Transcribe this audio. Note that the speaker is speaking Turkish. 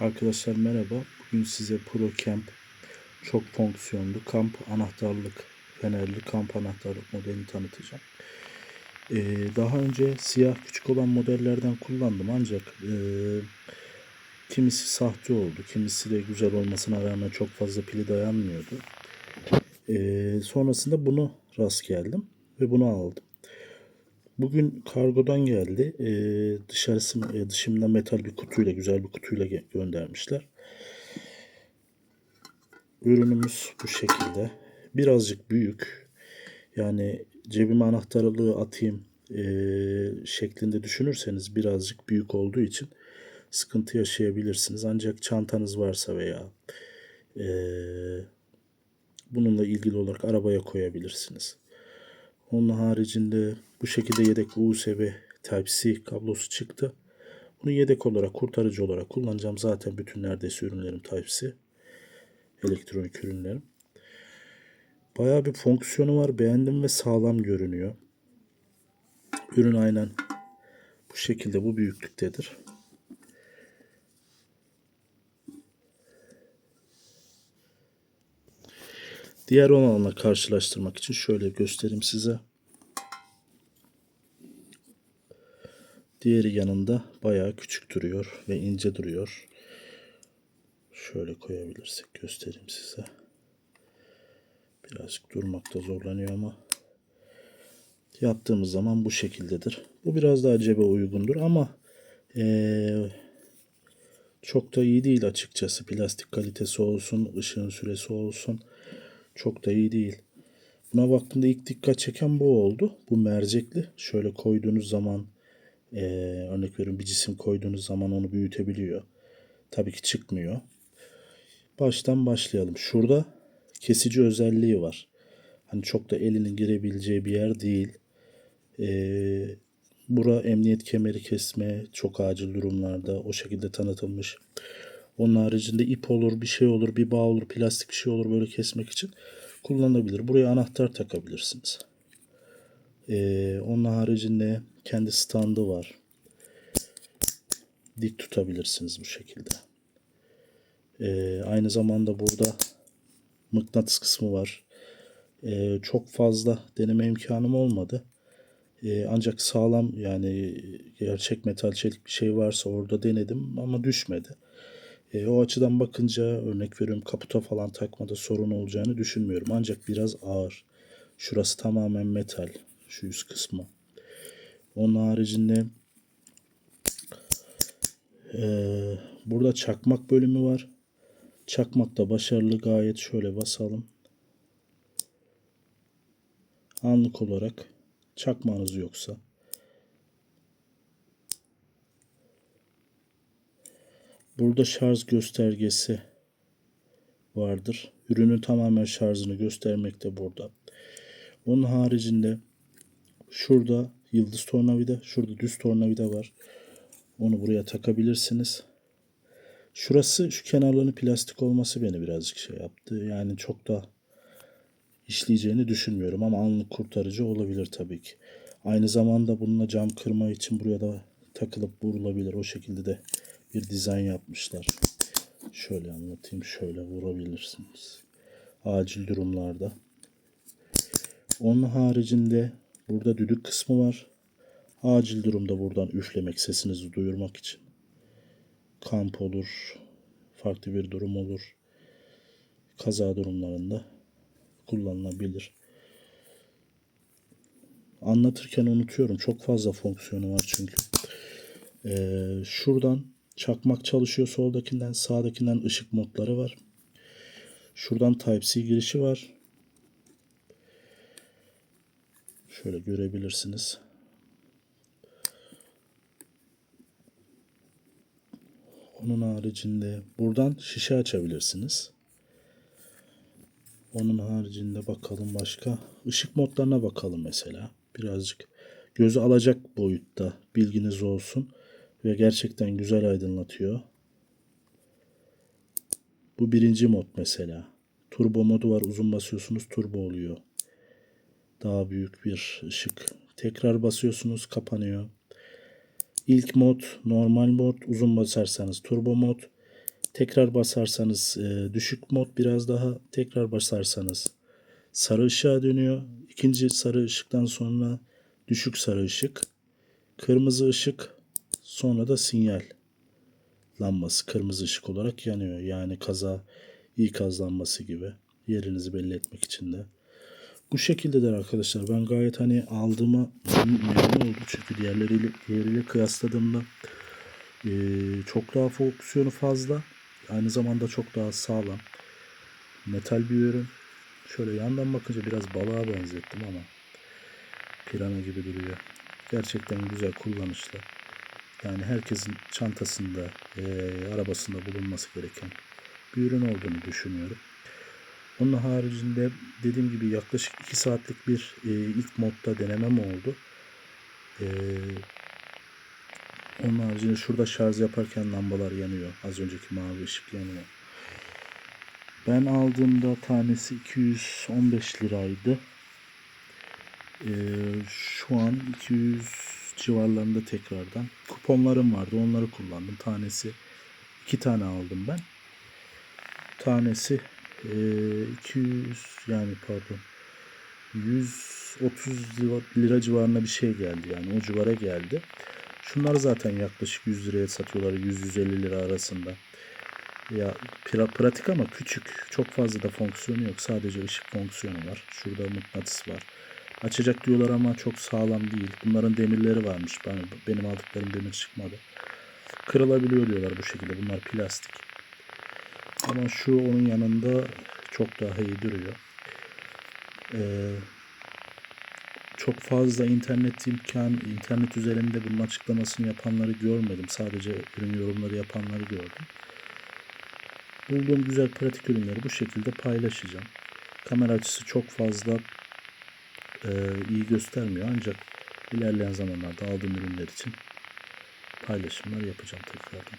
Arkadaşlar merhaba. Bugün size Pro Camp çok fonksiyonlu kamp anahtarlık, fenerli kamp anahtarlık modelini tanıtacağım. Ee, daha önce siyah küçük olan modellerden kullandım ancak e, kimisi sahte oldu, kimisi de güzel olmasına rağmen çok fazla pili dayanmıyordu. Ee, sonrasında bunu rast geldim ve bunu aldım. Bugün kargodan geldi. Ee, dışarısı e, dışımda metal bir kutuyla, güzel bir kutuyla göndermişler. Ürünümüz bu şekilde. Birazcık büyük. Yani cebime anahtarlığı atayım e, şeklinde düşünürseniz birazcık büyük olduğu için sıkıntı yaşayabilirsiniz. Ancak çantanız varsa veya e, bununla ilgili olarak arabaya koyabilirsiniz. Onun haricinde bu şekilde yedek USB Type-C kablosu çıktı. Bunu yedek olarak, kurtarıcı olarak kullanacağım. Zaten bütün neredeyse ürünlerim Type-C. Elektronik ürünlerim. Bayağı bir fonksiyonu var. Beğendim ve sağlam görünüyor. Ürün aynen bu şekilde, bu büyüklüktedir. Diğer olanla karşılaştırmak için şöyle göstereyim size. Diğeri yanında bayağı küçük duruyor ve ince duruyor. Şöyle koyabilirsek göstereyim size. Birazcık durmakta zorlanıyor ama yaptığımız zaman bu şekildedir. Bu biraz daha cebe uygundur ama eee, çok da iyi değil açıkçası. Plastik kalitesi olsun, ışığın süresi olsun. Çok da iyi değil. Buna baktığımda ilk dikkat çeken bu oldu. Bu mercekli. Şöyle koyduğunuz zaman eee, örnek veriyorum bir cisim koyduğunuz zaman onu büyütebiliyor. Tabii ki çıkmıyor. Baştan başlayalım. Şurada kesici özelliği var. Hani çok da elinin girebileceği bir yer değil. Ee, bura emniyet kemeri kesme çok acil durumlarda o şekilde tanıtılmış. Onun haricinde ip olur, bir şey olur, bir bağ olur, plastik bir şey olur böyle kesmek için kullanılabilir. Buraya anahtar takabilirsiniz. Ee, onun haricinde kendi standı var. Dik tutabilirsiniz bu şekilde. Ee, aynı zamanda burada mıknatıs kısmı var. Ee, çok fazla deneme imkanım olmadı. Ee, ancak sağlam yani gerçek metal çelik bir şey varsa orada denedim ama düşmedi. Ee, o açıdan bakınca örnek veriyorum kaputa falan takmada sorun olacağını düşünmüyorum. Ancak biraz ağır. Şurası tamamen metal. Şu üst kısmı. Onun haricinde ee, burada çakmak bölümü var. Çakmak da başarılı gayet şöyle basalım. Anlık olarak çakmağınız yoksa burada şarj göstergesi vardır. Ürünün tamamen şarjını göstermekte burada. Onun haricinde şurada yıldız tornavida, şurada düz tornavida var. Onu buraya takabilirsiniz. Şurası şu kenarlarının plastik olması beni birazcık şey yaptı. Yani çok da işleyeceğini düşünmüyorum ama anlık kurtarıcı olabilir tabii ki. Aynı zamanda bununla cam kırma için buraya da takılıp vurulabilir. O şekilde de bir dizayn yapmışlar. Şöyle anlatayım. Şöyle vurabilirsiniz. Acil durumlarda. Onun haricinde burada düdük kısmı var. Acil durumda buradan üflemek, sesinizi duyurmak için. Kamp olur, farklı bir durum olur. Kaza durumlarında kullanılabilir. Anlatırken unutuyorum. Çok fazla fonksiyonu var çünkü. Ee, şuradan çakmak çalışıyor soldakinden. Sağdakinden ışık modları var. Şuradan Type-C girişi var. Şöyle görebilirsiniz. Onun haricinde buradan şişe açabilirsiniz. Onun haricinde bakalım başka. Işık modlarına bakalım mesela. Birazcık gözü alacak boyutta bilginiz olsun. Ve gerçekten güzel aydınlatıyor. Bu birinci mod mesela. Turbo modu var. Uzun basıyorsunuz turbo oluyor. Daha büyük bir ışık. Tekrar basıyorsunuz kapanıyor. İlk mod normal mod. Uzun basarsanız turbo mod. Tekrar basarsanız e, düşük mod biraz daha tekrar basarsanız sarı ışığa dönüyor. İkinci sarı ışıktan sonra düşük sarı ışık, kırmızı ışık, sonra da sinyal lambası kırmızı ışık olarak yanıyor. Yani kaza ikaz lambası gibi yerinizi belli etmek için de. Bu şekildedir arkadaşlar. Ben gayet hani aldığıma memnun oldum. Çünkü diğerleriyle, diğeriyle kıyasladığımda eee, çok daha fonksiyonu fazla. Aynı zamanda çok daha sağlam. Metal bir ürün. Şöyle yandan bakınca biraz balığa benzettim ama pirana gibi duruyor. Gerçekten güzel, kullanışlı. Yani herkesin çantasında, eee, arabasında bulunması gereken bir ürün olduğunu düşünüyorum. Onun haricinde dediğim gibi yaklaşık 2 saatlik bir e, ilk modda denemem oldu. E, onun haricinde şurada şarj yaparken lambalar yanıyor. Az önceki mavi ışık yanıyor. Ben aldığımda tanesi 215 liraydı. E, şu an 200 civarlarında tekrardan. Kuponlarım vardı. Onları kullandım. Tanesi iki tane aldım ben. Tanesi e, 200 yani pardon 130 lira, lira civarına bir şey geldi yani o civara geldi. Şunlar zaten yaklaşık 100 liraya satıyorlar 100-150 lira arasında. Ya pra- pratik ama küçük. Çok fazla da fonksiyonu yok. Sadece ışık fonksiyonu var. Şurada mıknatıs var. Açacak diyorlar ama çok sağlam değil. Bunların demirleri varmış. Ben, benim aldıklarım demir çıkmadı. Kırılabiliyor diyorlar bu şekilde. Bunlar plastik. Ama şu onun yanında çok daha iyi duruyor. Ee, çok fazla internet imkan, internet üzerinde bunun açıklamasını yapanları görmedim. Sadece ürün yorumları yapanları gördüm. Bulduğum güzel pratik ürünleri bu şekilde paylaşacağım. Kamera açısı çok fazla e, iyi göstermiyor ancak ilerleyen zamanlarda aldığım ürünler için paylaşımlar yapacağım tekrardan.